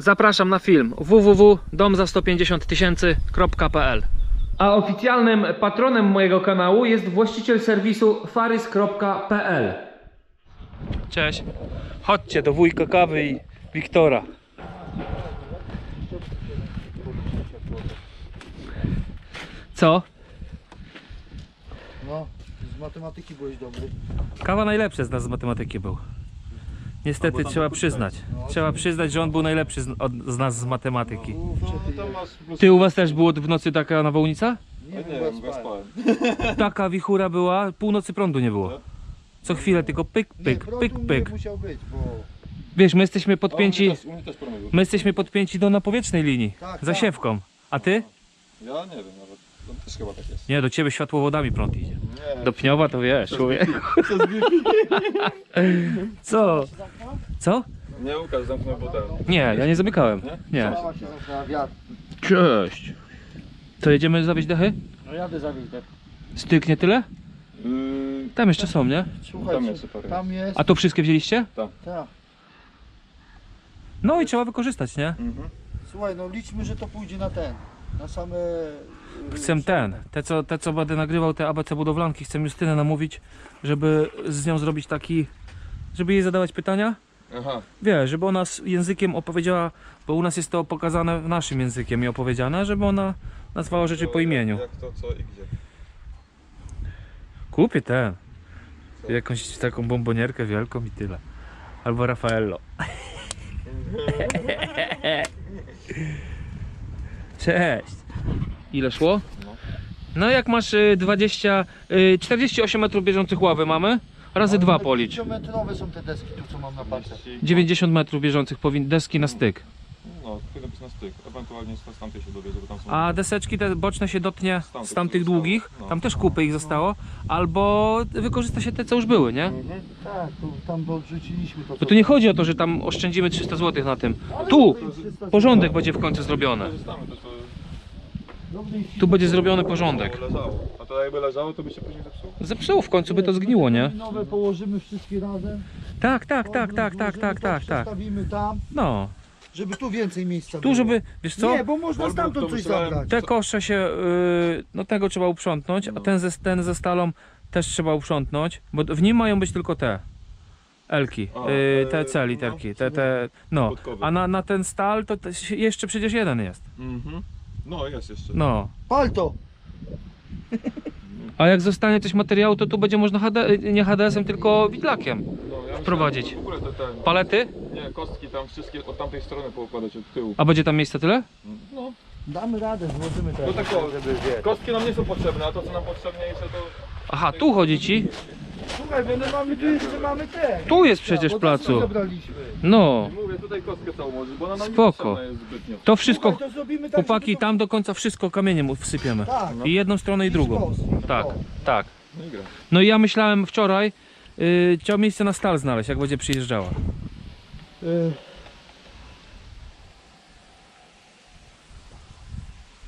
Zapraszam na film www.domza150tysięcy.pl A oficjalnym patronem mojego kanału jest właściciel serwisu farys.pl Cześć. Chodźcie do wujka kawy i Wiktora. Co? No, z matematyki byłeś dobry. Kawa najlepszy z nas z matematyki był. Niestety trzeba przyznać. Trzeba przyznać, że on był najlepszy z, od, z nas z matematyki. Ty masz plus... Ty u was też było w nocy taka nawałnica? Nie, Nie wiem, bo spałem. Taka wichura była, północy prądu nie było. Co chwilę tylko pyk, pyk, pyk, nie pyk. musiał być, bo... Wiesz, my jesteśmy podpięci, U mnie też my jesteśmy podpięci do napowietrznej linii. Tak, Za tak. siewką. A ty? Ja nie wiem. To też chyba tak jest. Nie, do ciebie światłowodami prąd idzie. Nie. Do Pniowa to wiesz, człowiek. Przez Wi-Fi. Co? Co? Nie, Łukasz zamknął butel. Nie, ja nie zamykałem. Nie. Mała się zamknęła wiatr. Cześć. To jedziemy zawieźć dechy? No jadę zawieźć tak. Styknie tyle? Yy, Tam jeszcze są, nie? Tam jest super. Tam jest. A to wszystkie wzięliście? Tak. No i trzeba wykorzystać, nie? mhm. Słuchaj, no liczmy, że to pójdzie na ten. Na same... Chcę ten, te co, te co będę nagrywał, te ABC budowlanki, chcę Justynę namówić, żeby z nią zrobić taki, żeby jej zadawać pytania. Aha. Wiesz, żeby ona z językiem opowiedziała, bo u nas jest to pokazane naszym językiem i opowiedziane, żeby ona nazwała rzeczy po imieniu. Jak to, co i gdzie. Kupię ten. Jakąś taką bombonierkę wielką i tyle. Albo Raffaello. Cześć. Ile szło? No. Jak masz y, 20, y, 48 metrów bieżących ławy mamy, razy dwa policz. metrowe są te deski tu, co mam na patrze. 90 metrów bieżących powin deski na styk. No, chwilę być na styk. Ewentualnie z tamtej się dowiedzę, bo tam są... A deseczki te boczne się dotnie Z tamtych, z długich, No. tam też kupy ich zostało, albo wykorzysta się te co już były, nie? Mhm. Tak, tu, tam odrzuciliśmy to. Bo tu nie chodzi o to, że tam oszczędzimy 300 zł na tym. Tu porządek będzie w końcu zrobiony. Korzystamy to, co Tu będzie zrobiony porządek. leżało. A to jakby leżało, to by się później zepsuło. Zepsuło, w końcu by to zgniło, nie? Nowe położymy wszystkie razem. Tak, tak, tak, Odwrót tak, tak, złożymy, tak, tak, tak. Przestawimy tam, No, żeby tu więcej miejsca tu było. żeby, wiesz co? Nie, bo można Albo stamtąd to coś myślałem- zabrać. Te kosze się, yy, no tego trzeba uprzątnąć, a No. ten ze, ten ze stalą też trzeba uprzątnąć, bo w nim mają być tylko te. Elki, A, yy, te- te C literki, te, te, no. Podkowy. A na, na ten stal to jeszcze przecież jeden jest. Mhm. No, jest jeszcze. No. Palto! A jak zostanie coś materiału, to tu będzie można HD, nie HDS-em, tylko widlakiem. No, ja wprowadzić. myślałem, W ogóle te, te, Palety? nie, kostki tam wszystkie od tamtej strony poukładać od tyłu. A będzie tam miejsca tyle? No, Damy radę, złożymy no teraz. tak o, żeby wiesz. kostki nam nie są potrzebne, a to co nam potrzebniejsze to... Aha, tu chodzi ci? Słuchaj, bo my mamy tu jeszcze mamy te. Tu jest przecież placu. No, Mówię, tutaj kostkę całą możesz, bo ona nam Spoko. jest zbytnio. to wszystko, Słuchaj, to zrobimy tak, chłopaki, żeby to- tam do końca wszystko kamieniem wsypiemy. Tak. I jedną stronę i drugą. Tak, O. tak. No i gra. No i ja myślałem wczoraj, yy, chciał miejsce na stal znaleźć, jak będzie przyjeżdżała. Y,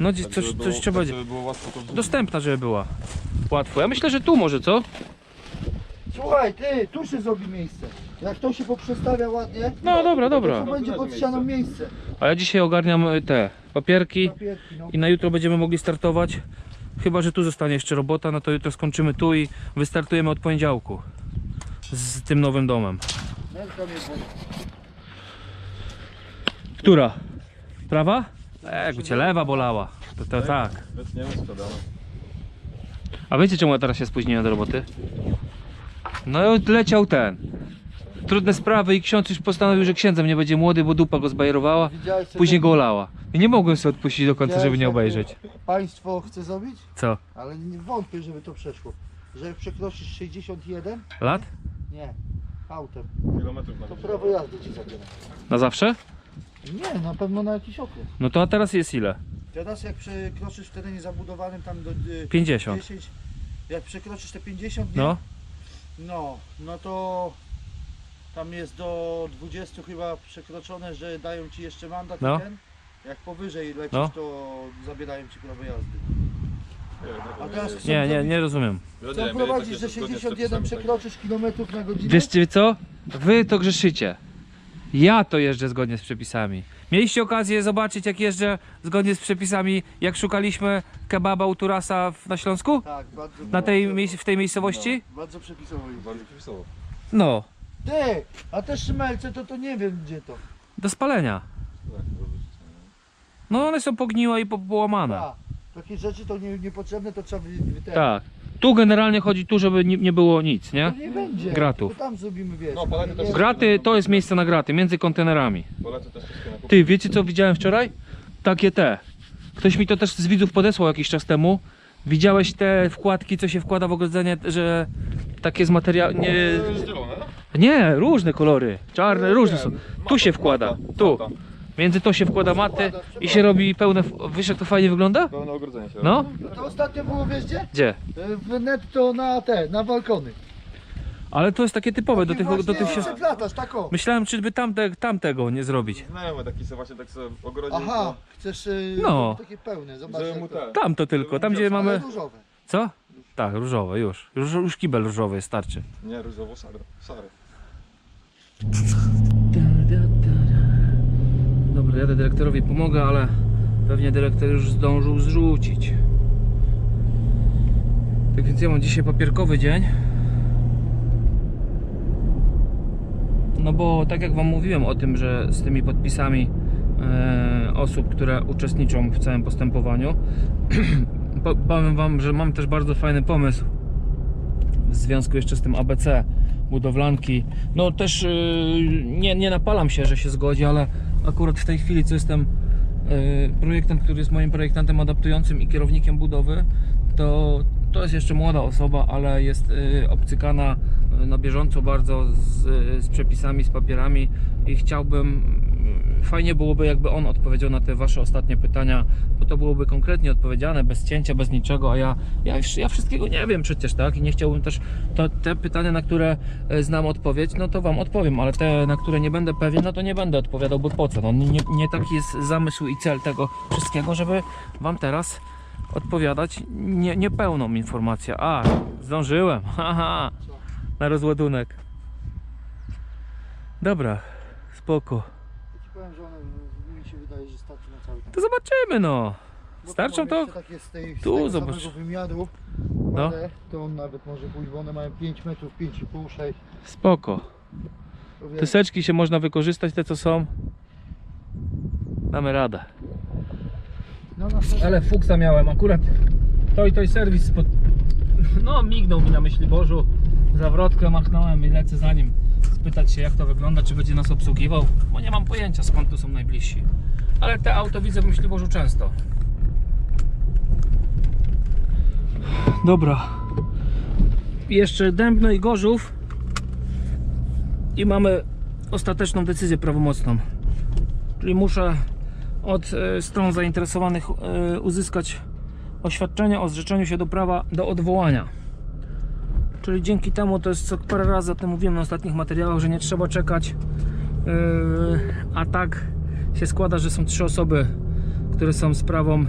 No gdzieś Tak, coś, żeby coś było- trzeba tak, będzie. żeby było łatwo to wrzucić. Dostępna, żeby była. Łatwo. Ja myślę, że tu może, co? Słuchaj, ty, tu się zrobi miejsce. Jak to się poprzestawia ładnie, No dobra, to dobra. będzie pod ścianą miejsce. A ja dzisiaj ogarniam y, te papierki Papierki, no. i na jutro będziemy mogli startować. Chyba, że tu zostanie jeszcze robota, no to jutro skończymy tu i wystartujemy od poniedziałku. Z tym nowym domem. Ręka mnie boli. Która? Prawa? E, jakby cię lewa bolała. To, to tak. Wytniemy, sprzedamy. A wiecie czemu ja teraz się spóźniłem do roboty? No leciał ten. Trudne sprawy i ksiądz już postanowił, że księdzem nie będzie młody, bo dupa go zbajerowała. Widziałeś co Później go olała. I nie mogłem sobie odpuścić do końca, żeby nie obejrzeć. Państwo chce zrobić? Co? Ale nie wątpię, żeby to przeszło. Że jak przekroczysz 61? Lat? Nie. Autem. Kilometrów na To godzinę. prawo jazdy ci zabiera. Na zawsze? Nie, na pewno na jakiś okres. No to a teraz jest ile? Teraz jak przekroczysz w terenie zabudowanym tam do y, 50. 10, jak przekroczysz te 50, nie? No. No, no to tam jest do 20 chyba przekroczone, że dają ci jeszcze mandat No. i ten. Jak powyżej lecisz, No. to zabierają ci prawo jazdy. Nie, A teraz chcą, Nie, nie, nie rozumiem. no chcą prowadzić, że takie zgodnie z 61 przepisami, tak. przekroczysz kilometrów na godzinę. Wieszcie co? Wy to grzeszycie. Ja to jeżdżę zgodnie z przepisami. Mieliście okazję zobaczyć, jak jeżdżę zgodnie z przepisami, jak szukaliśmy kebaba u Turasa w, na Śląsku? Tak, bardzo. Na tej, miejsc- w tej miejscowości? Bardzo przepisowo jest. Bardzo przepisowo. No, Ty, a te szmelce to to nie wiem gdzie to. do spalenia. Tak, dobrze. No one są pogniłe i po- połamane. A, takie rzeczy to nie, niepotrzebne, to trzeba wy, wy Tak. Tu generalnie chodzi tu, żeby nie, nie było nic, nie? To nie będzie. Gratów. To tam zrobimy, wiesz. No, też- Graty to jest miejsce na graty, między kontenerami. Też wszystkie Ty, wiecie co widziałem wczoraj? Takie te. Ktoś mi to też z widzów podesłał jakiś czas temu. Widziałeś te wkładki, co się wkłada w ogrodzenie, że takie z materiału. Nie, Zielone, nie, różne kolory. Czarne, różne są. Tu się wkłada. Tu. Między to się wkłada maty i się robi pełne. Wiesz jak to fajnie wygląda? Pełne ogrodzenie się No? robi. No to ostatnio było, wiesz gdzie? Gdzie? W netto na te, na balkony. Ale to jest takie typowe do tych. Do tych się... przeplatasz, tak o. Myślałem, czy by tamte, tamtego nie zrobić. Znajomy taki sobie właśnie tak sobie ogrodził. Aha, chcesz y, No. takie pełne, zobacz. Żeby jak mu to-. Tam to tylko, tam gdzie Ale mamy. różowe. Co? Tak, różowe, już. Już, już kibel różowy starczy. Nie, różowo szary. Szary. Jadę dyrektorowi pomogę, ale pewnie dyrektor już zdążył zrzucić. Tak więc ja mam dzisiaj papierkowy dzień. No bo tak jak Wam mówiłem o tym, że z tymi podpisami e, osób, które uczestniczą w całym postępowaniu, po- powiem Wam, że mam też bardzo fajny pomysł w związku jeszcze z tym ABC budowlanki. No też yy, nie, nie napalam się, że się zgodzi, ale akurat w tej chwili, co jestem yy, projektant, który jest moim projektantem adaptującym i kierownikiem budowy, to to jest jeszcze młoda osoba, ale jest yy, obcykana yy, na bieżąco bardzo z, z przepisami, z papierami i chciałbym, fajnie byłoby jakby on odpowiedział na te wasze ostatnie pytania, bo to byłoby konkretnie odpowiedziane, bez cięcia, bez niczego, a ja, ja, ja wszystkiego nie wiem przecież, tak? I nie chciałbym też, to, te pytania, na które e, znam odpowiedź, no to wam odpowiem, ale te, na które nie będę pewien, no to nie będę odpowiadał, bo po co? No nie, nie taki jest zamysł i cel tego wszystkiego, żeby wam teraz odpowiadać nie, niepełną informację. A, zdążyłem, haha, na rozładunek. Dobra, spoko. Powiem, że one mi się wydaje, że starczy na cały ten. To zobaczymy, no. Bo Starczą to? jeszcze Takie z tej, z Tu tego zobacz. samego wymiaru, No. ale to on nawet może pójść, bo one mają 5 metrów, 5,5, 6. Spoko. To Te seczki się można wykorzystać, te co są. Damy radę. no na pewno. Ale fuksa miałem akurat. To i to i serwis spod... No mignął mi na myśli Bożu. Zawrotkę machnąłem i lecę za nim. Spytać się jak to wygląda, czy będzie nas obsługiwał. Bo nie mam pojęcia skąd tu są najbliżsi. Ale te auto widzę w myśli Bożu często. Dobra. Jeszcze Dębno i Gorzów. I mamy ostateczną decyzję prawomocną. Czyli muszę od e, stron zainteresowanych e, uzyskać oświadczenie o zrzeczeniu się do prawa do odwołania. Czyli dzięki temu, to jest co parę razy o tym mówiłem na ostatnich materiałach, że nie trzeba czekać. e, A tak się składa, że są trzy osoby, które są sprawą, e,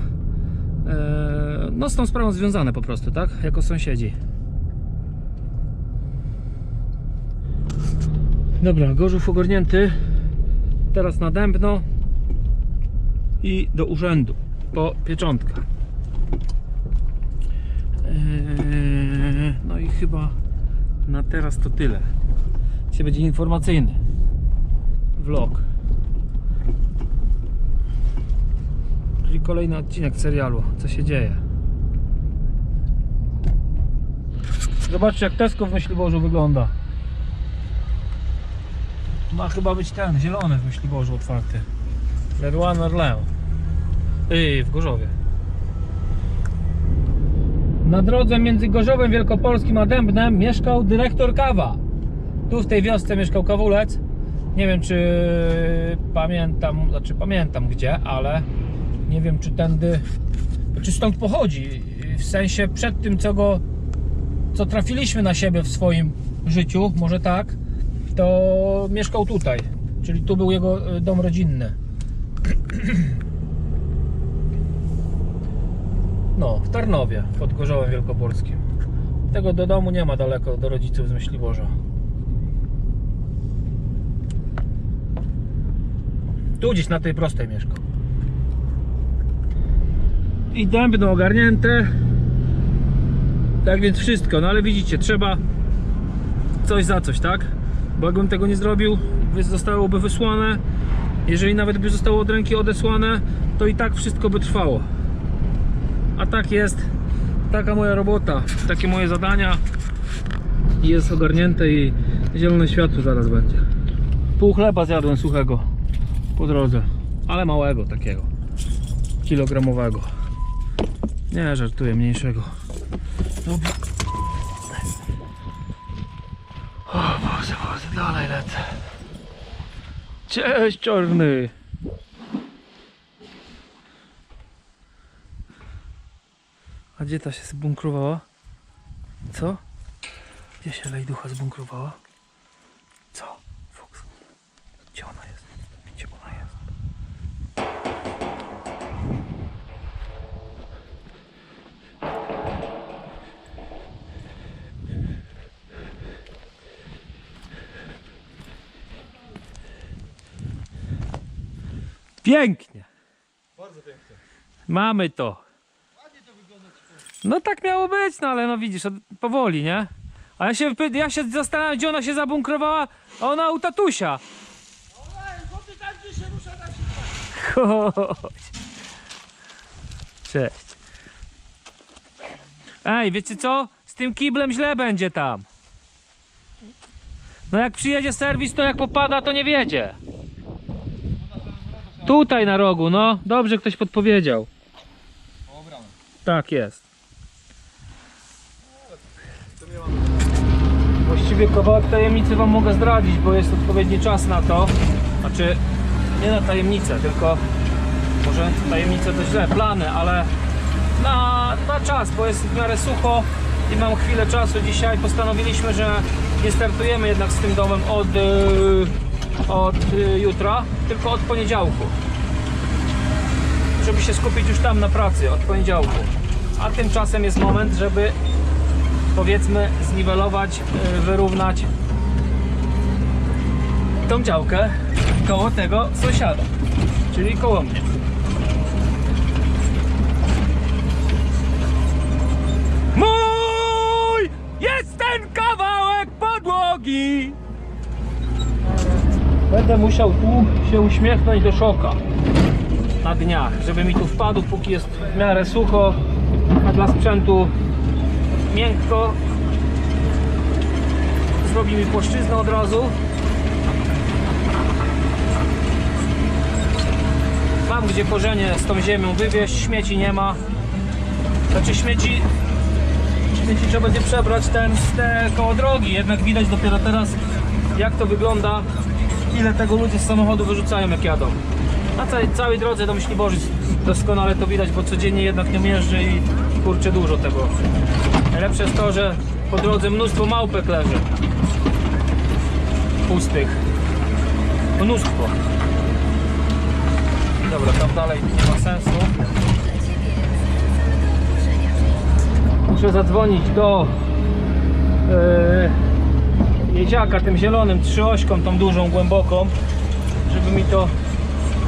no z tą sprawą związane po prostu, tak? Jako sąsiedzi. Dobra, Gorzów ogarnięty. Teraz na Dębno i do urzędu po pieczątkę. I chyba na teraz to tyle. Dzisiaj będzie informacyjny vlog. Czyli kolejny odcinek serialu. Co się dzieje? Zobaczcie jak Tesco w Myśliborzu wygląda. Ma chyba być ten, zielony w Myśliborzu otwarty. Leroy Merlin. Yy, w Gorzowie. Na drodze między Gorzowem Wielkopolskim a Dębnem mieszkał dyrektor Kawa. Tu w tej wiosce mieszkał Kawulec. Nie wiem czy pamiętam, znaczy pamiętam gdzie, ale nie wiem czy tędy, czy stąd pochodzi. W sensie przed tym co go, co trafiliśmy na siebie w swoim życiu, może tak, to mieszkał tutaj. Czyli tu był jego y, dom rodzinny. No, w Tarnowie, pod Gorzowem Wielkopolskim. Tego do domu nie ma daleko, do rodziców z Myśliborza. Tu gdzieś na tej prostej mieszkał. I tam będą ogarnięte. Tak więc wszystko, no ale widzicie, trzeba coś za coś, tak? Bo jakbym tego nie zrobił, zostałoby wysłane. Jeżeli nawet by zostało od ręki odesłane, to i tak wszystko by trwało. A tak jest. Taka moja robota, takie moje zadania. Jest ogarnięte i zielone światło zaraz będzie. Pół chleba zjadłem suchego po drodze, ale małego takiego. Kilogramowego. Nie, żartuję, mniejszego. Dobra. O Boże, Boże, dalej lecę. Cześć, czarny. A gdzie ta się zbunkrowała? Co? Gdzie się lejducha zbunkrowała? Co? Fox. Gdzie ona jest? Gdzie ona jest? Pięknie. Bardzo pięknie. Mamy to. No tak miało być, no ale no widzisz, powoli, nie? A ja się, ja się zastanawiam, gdzie ona się zabunkrowała, a ona u tatusia. Chodź. Cześć. Ej, wiecie co? Z tym kiblem źle będzie tam. No jak przyjedzie serwis, to jak popada, to nie wiedzie. Tutaj na rogu, no. Dobrze ktoś podpowiedział. Tak jest. Właściwie kawałek tajemnicy wam mogę zdradzić, bo jest odpowiedni czas na to. Znaczy, nie na tajemnicę, tylko może tajemnicę to źle, plany, ale na, na czas, bo jest w miarę sucho i mam chwilę czasu dzisiaj. Postanowiliśmy, że nie startujemy jednak z tym domem od, yy, od yy, jutra, tylko od poniedziałku żeby się skupić już tam na pracy od poniedziałku. A tymczasem jest moment, żeby powiedzmy zniwelować, yy, wyrównać tą działkę koło tego sąsiada, czyli koło mnie. Mój jest ten kawałek podłogi! Będę musiał tu się uśmiechnąć do szoka na dniach, żeby mi tu wpadł, póki jest w miarę sucho, a dla sprzętu miękko. Zrobi mi płaszczyznę od razu. Mam gdzie korzenie z tą ziemią wywieźć, śmieci nie ma. Znaczy śmieci, śmieci trzeba będzie przebrać ten, te koło drogi, jednak widać dopiero teraz jak to wygląda, ile tego ludzie z samochodu wyrzucają jak jadą. Na całej, całej drodze do Myśliborzyc doskonale to widać, bo codziennie jednak nie jeżdżę i kurczę dużo tego. Najlepsze jest to, że po drodze mnóstwo małpek leży. Pustych. Mnóstwo. Dobra, tam dalej nie ma sensu. Muszę zadzwonić do yy, jedziaka tym zielonym, trzyośką, tą dużą, głęboką, żeby mi to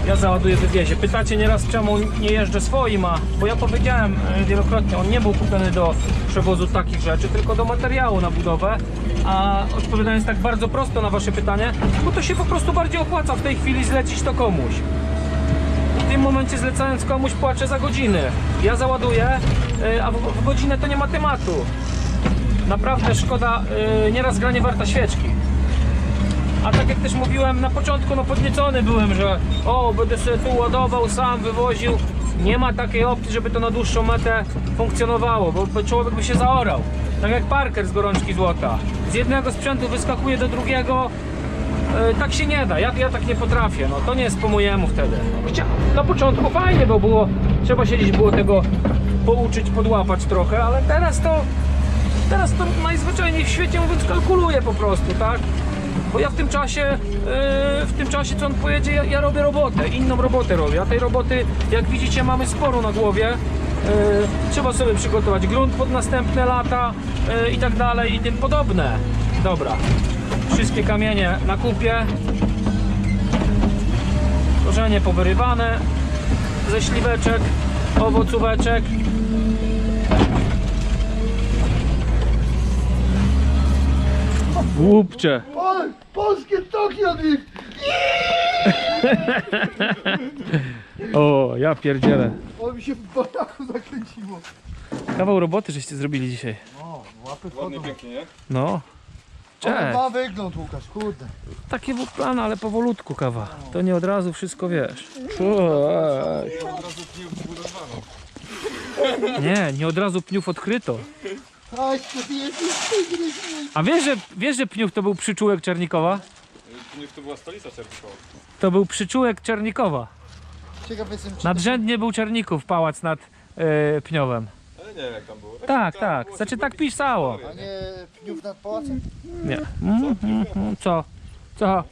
ja załaduję wywiezie. Pytacie nieraz czemu nie jeżdżę swoim, a bo ja powiedziałem e, wielokrotnie, on nie był kupiony do przewozu takich rzeczy, tylko do materiału na budowę. A odpowiadając tak bardzo prosto na wasze pytanie, bo to się po prostu bardziej opłaca w tej chwili zlecić to komuś. W tym momencie zlecając komuś płaczę za godziny. Ja załaduję, e, a w, godzinę to nie ma tematu. Naprawdę szkoda, e, nieraz gra nie warta świeczki. A tak jak też mówiłem na początku, no podniecony byłem, że o, będę sobie tu ładował, sam wywoził. Nie ma takiej opcji, żeby to na dłuższą metę funkcjonowało, bo człowiek by się zaorał. Tak jak Parker z gorączki złota. Z jednego sprzętu wyskakuje do drugiego. E, tak się nie da, ja, ja tak nie potrafię, no to nie jest po mojemu wtedy. Chcia, na początku fajnie, bo było, trzeba siedzieć było tego pouczyć, podłapać trochę, ale teraz to Teraz to najzwyczajniej w świecie mówiąc kalkuluję po prostu, tak? Bo ja w tym czasie, yy, w tym czasie co on pojedzie, ja, ja robię robotę, inną robotę robię. A tej roboty, jak widzicie, mamy sporo na głowie. Yy, trzeba sobie przygotować grunt pod następne lata yy, i tak dalej i tym podobne. Dobra, wszystkie kamienie na kupie. Korzenie powyrywane ze śliweczek, owocóweczek. Głupcze. Pol, polskie Tokio Drift! O, ja pierdzielę. O, mi się w baraku zakręciło. Kawał roboty żeście zrobili dzisiaj. O, łapy Ładnie, pięknie, nie? No. Ale Cześć. ma wygląd Łukasz, kurde. Taki był plan, ale powolutku kawa. To nie od razu wszystko wiesz. Cześć. Od razu wbudowano. Nie, nie od razu pniów odkryto. To tygrys. A wiesz, że, wiesz, że pniów to był przyczółek Czernikowa? Pniów to była stolica Czernikowa. To był przyczółek Czernikowa. Ciekaw jestem, czy Nadrzędnie był Czerników, pałac nad e, Pniowem. Ale nie wiem jak tam było. Tak, tak. Znaczy tak pisało. A nie pniów nad pałacem? Nie. Mm, mm, mm. Co? Co?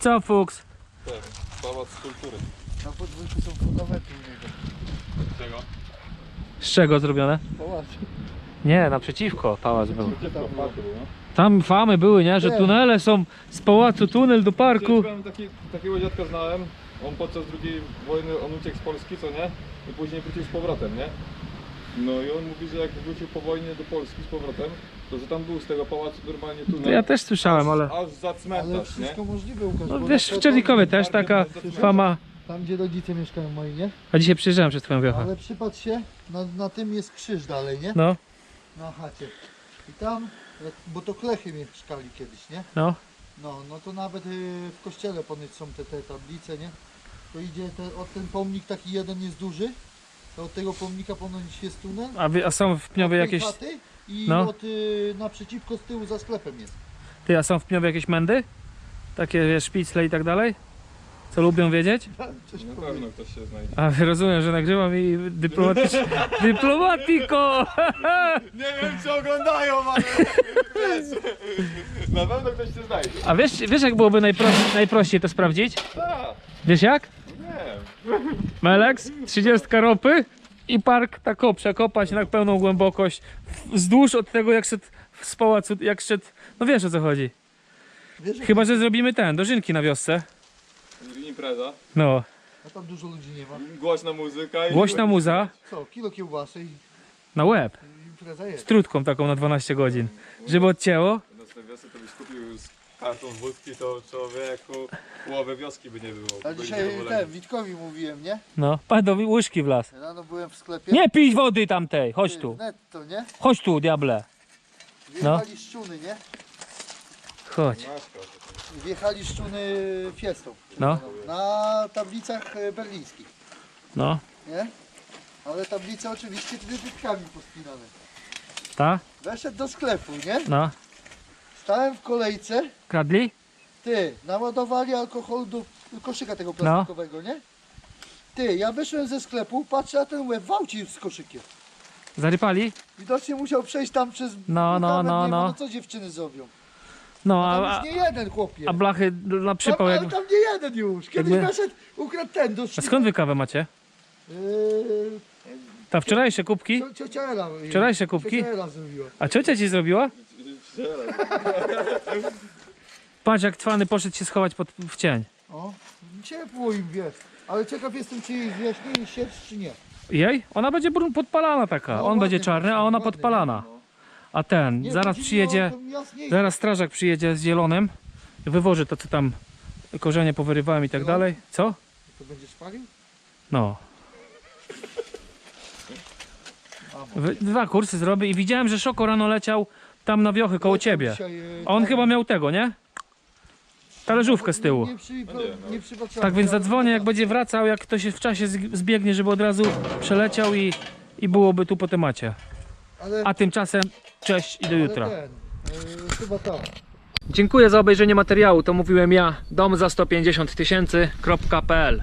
Co, Fuchs? Ten, pałac kultury. Na podwórku są fundamenty u niego. Czego? Z czego zrobione? Pałac. Nie, naprzeciwko pałac był. Tam famy były, nie? Że tunele są z pałacu, tunel do parku. Taki, takiego dziadka znałem, on podczas II wojny, on uciekł z Polski, co nie? I później wrócił z powrotem, nie? No i on mówi, że jak wrócił po wojnie do Polski z powrotem, to że tam był z tego pałacu normalnie tunel. To ja też słyszałem, ale... Aż za Ale cmentarz, nie? wszystko możliwe Łukasz. No bo wiesz, na w Czernikowie też taka fama. Tam gdzie rodzice mieszkają moi, nie? A dzisiaj przyjeżdżałem przez twoją wiochę. Ale przypatrz się, na, na tym jest krzyż dalej, nie? No, Na chacie. I tam, jak, bo to klechy mieszkali kiedyś, nie? no. No, no to nawet y, w kościele ponoć są te, te tablice, nie? To idzie, te, od ten pomnik taki jeden jest duży, to od tego pomnika ponoć jest tunel. A, wy, a są w Pniowie od tej jakieś... chaty I no. od y, naprzeciwko z tyłu za sklepem jest. Ty, a są w Pniowie jakieś mędy? Takie, wiesz, szpicle i tak dalej? Co lubią wiedzieć? Coś Na pewno ktoś się znajdzie. A rozumiem, że nagrywam i dyplomatycz... Dyplomatiko! Nie wiem czy oglądają, ale na pewno ktoś się znajdzie. A wiesz, wiesz jak byłoby najprościej, najprościej to sprawdzić? Tak, Wiesz jak? nie Melex, 30 ropy i park tako przekopać na pełną głębokość wzdłuż od tego jak szedł z pałacu, jak szedł, no wiesz o co chodzi. Wiesz, Chyba, że zrobimy ten, dożynki na wiosce. Impreza, No, A tam dużo ludzi nie ma. głośna muzyka i... głośna muza Co, kilo kiełbasy i, na łeb, i impreza jest. z trutką taką na 12 godzin. Żeby odcięło, Na tej wiosce to byś kupił z kartą wódki, to człowieku połowy wioski by nie było. A Byli dzisiaj zadowoleni. ten, Witkowi mówiłem, nie? no, padowi łyżki w las. Rano byłem w sklepie. Nie pij wody tamtej, chodź tu, Netto, nie? chodź tu, diable, Wjechali szczuny, nie? chodź. Maśka, Wjechali szczuny fiestą. No, Na tablicach e, berlińskich, no, nie? Ale tablice oczywiście wybitkami pospinane. ta, Weszedł do sklepu, nie? no, Stałem w kolejce. kradli? Ty, naładowali alkohol do koszyka tego plastikowego, nie? Ty, ja wyszłem ze sklepu, patrzę, a ten łeb wałci z koszykiem. Zarypali? Widocznie musiał przejść tam przez... No, no, no, nie, no. No co dziewczyny zrobią? No, Tam a, już nie jeden chłopie. a blachy na przypał tam, jak... ale tam nie jeden już. Kiedyś Jakby- weszedł, ukradł ten do A skąd wy kawę macie? Yy, Ta wczorajsze kubki? cio- ciocia Ela. Wczorajsze kubki? Ciocia Ela zrobiła. A ciocia ci zrobiła? Patrz jak twany poszedł się schować pod, w cień. O, ciepło im wiesz. Ale ciekaw jestem, czy jej sierść, czy nie. Jej? Ona będzie brun- podpalana taka. No, On będzie ładnie, czarny, a ona ładnie, podpalana. no. A ten, Nie, zaraz chodzi mi przyjedzie, o tą jasniejszą. zaraz strażak przyjedzie z zielonym. Wywoży to co tam korzenie powyrywałem i tak Zielony? dalej. Co? To będziesz spalił? No. Wy- Dwa kursy zrobię i widziałem, że Szoko rano leciał tam na wiochy koło leciał ciebie. dzisiaj, e, A on tam- chyba miał tego, nie? Talerzówkę z tyłu. Nie, przy, nie, no. Tak więc zadzwonię, jak będzie wracał, jak to się w czasie zbiegnie, żeby od razu przeleciał i, i byłoby tu po temacie. Ale, A tymczasem cześć i do jutra. Ten, e, chyba tak. Dziękuję za obejrzenie materiału. To mówiłem ja, dom za 150 tysięcy.pl